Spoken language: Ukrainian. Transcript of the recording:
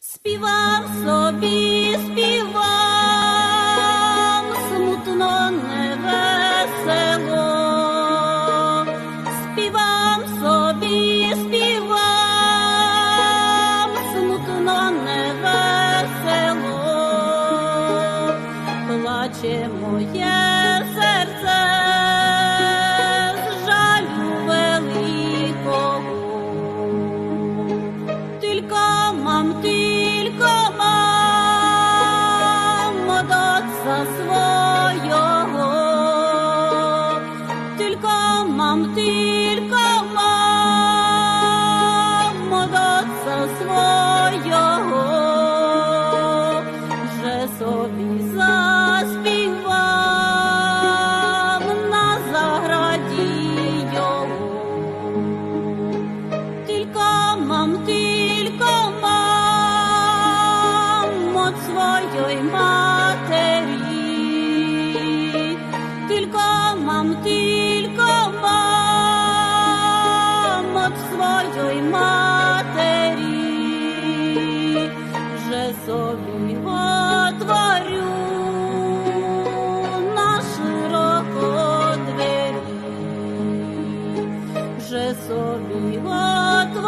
Співав собі, співав, смутно невесело. Співав собі, співав, смутно невесело. Плаче моє Otca swojego. Że sobie zaśpiewam na zagraді його. Tylko mam, tylko mam od swojej mamy. duszę sobie łatwo.